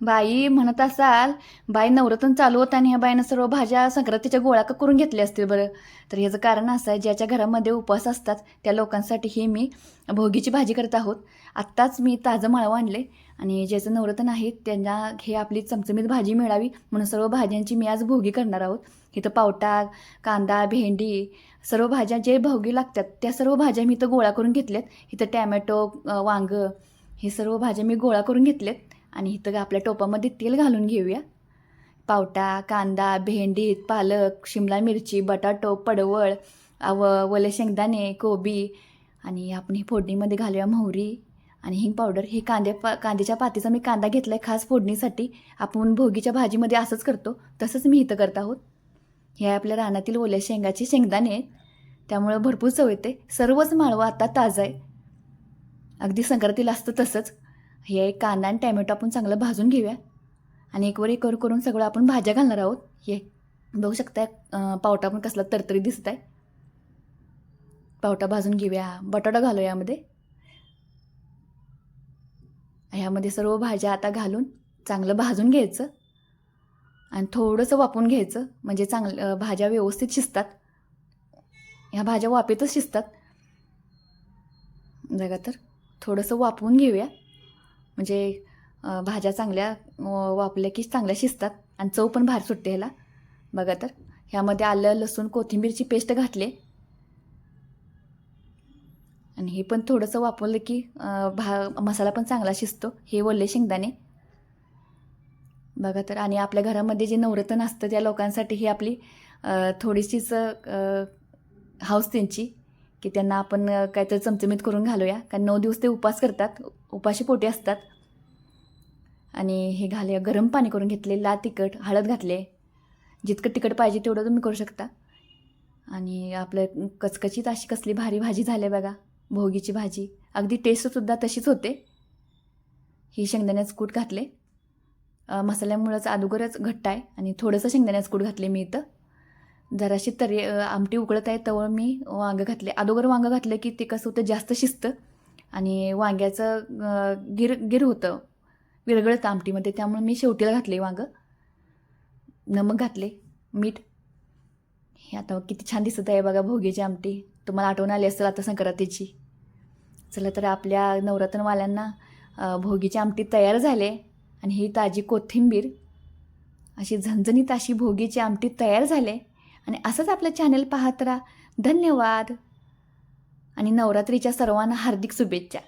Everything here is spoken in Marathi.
बाई म्हणत असाल बाई नवरत्न चालू होतं आणि ह्या बाईनं सर्व भाज्या संक्रांतीच्या गोळा का करून घेतल्या असतील बरं. तर ह्याचं कारण असं आहे ज्याच्या घरामध्ये उपवास असतात त्या लोकांसाठी ही मी भोगीची भाजी करत आहोत. आत्ताच मी ताजं मळावं आणले आणि ज्याचं नवरत्न आहे त्यांना हे आपली चमचमीत भाजी मिळावी म्हणून सर्व भाज्यांची मी आज भोगी करणार आहोत. इथं पावटा कांदा भेंडी सर्व भाज्या जे भोगी लागतात त्या सर्व भाज्या मी इथं गोळा करून घेतल्यात. इथं टॅमॅटो वांगं हे सर्व भाज्या मी गोळा करून घेतल्यात. आणि इथं आपल्या टोपामध्ये तेल घालून घेऊया. पावटा कांदा भेंडी पालक शिमला मिरची बटाटो पडवळ व वले शेंगदाणे कोबी आणि आपण ही फोडणीमध्ये घालूया मोहरी. आणि हिंग पावडर हे कांदे पा कांद्याच्या पातीचा मी कांदा घेतला आहे खास फोडणीसाठी. आपण भोगीच्या भाजीमध्ये असंच करतो तसंच मी इथं करत आहोत. हे आपल्या रानातील ओल्या शेंगाचे शेंगदाणे आहेत. त्यामुळं भरपूर चव येते. सर्वच माळवं आता ताजं आहे. अगदी संक्रांतीला असतं तसंच. हे एक कांदा आणि टॅमॅटो आपण चांगलं भाजून घेऊया. आणि एकवर एक करून सगळं आपण भाज्या घालणार आहोत. हे बघू शकताय पावटा पण कसला तरतरी दिसत आहे पावटा भाजून घेऊया. बटाटा घालू यामध्ये. ह्यामध्ये सर्व भाज्या आता घालून चांगलं भाजून घ्यायचं. आणि थोडंसं वापून घ्यायचं. म्हणजे चांगलं भाज्या व्यवस्थित शिजतात. ह्या भाज्या वापेतच शिजतात. जगा तर थोडंसं वापरून घेऊया. म्हणजे भाज्या चांगल्या वापरल्या की चांगल्या शिजतात आणि चव पण बाहेर सुटते ह्याला. बघा तर. ह्यामध्ये आलं लसूण कोथिंबीरची पेस्ट घातली. आणि हे पण थोडंसं वापरलं की भा मसाला पण चांगला शिजतो. हे वल्ले शेंगदाणे. बघा तर. आणि आपल्या घरामध्ये जे नवरत्न असतं त्या लोकांसाठी ही आपली थोडीशीच हौस हाऊस त्यांची की त्यांना आपण काहीतरी चमचमीत करून घालूया. कारण नऊ दिवस ते उपास करतात. उपाशी पोटी असतात. आणि हे घाले गरम पाणी करून घेतले ला तिखट हळद घातले. जितकं तिखट पाहिजे तेवढं तुम्ही करू शकता. आणि आपलं कचकचीत अशी कसली भारी भाजी झाली बघा भोगीची भाजी. अगदी टेस्टसुद्धा तशीच होते. ही शेंगदाण्याचं कूट घातले. मसाल्यामुळंच अगोदरच घट्ट आहे आणि थोडंसं शेंगदाण्याचं कूट घातले मी इथं. जराशी तरी आमटी उकळत आहे तवळ मी वांगं घातले. अगोदर वांगं घातलं की ते कसं होतं जास्त शिजतं. आणि वांग्याचं गिर गिर होतं. विरगळतं आमटीमध्ये त्यामुळे मी शेवटीला घातले वांगं. नमक घातले मीठ. हे आता किती छान दिसत आहे बघा भोगीची आमटी. तुम्हाला आठवण आली असेल आता संक्रांतीची. चला तर आपल्या नवरात्रवाल्यांना भोगीची आमटी तयार झाले आणि ही ताजी कोथिंबीर अशी झणझणीत अशी भोगीची आमटी तयार झाले. आणि असंच आपलं चॅनल पाहत राहा. धन्यवाद. आणि नवरात्रीच्या सर्वांना हार्दिक शुभेच्छा.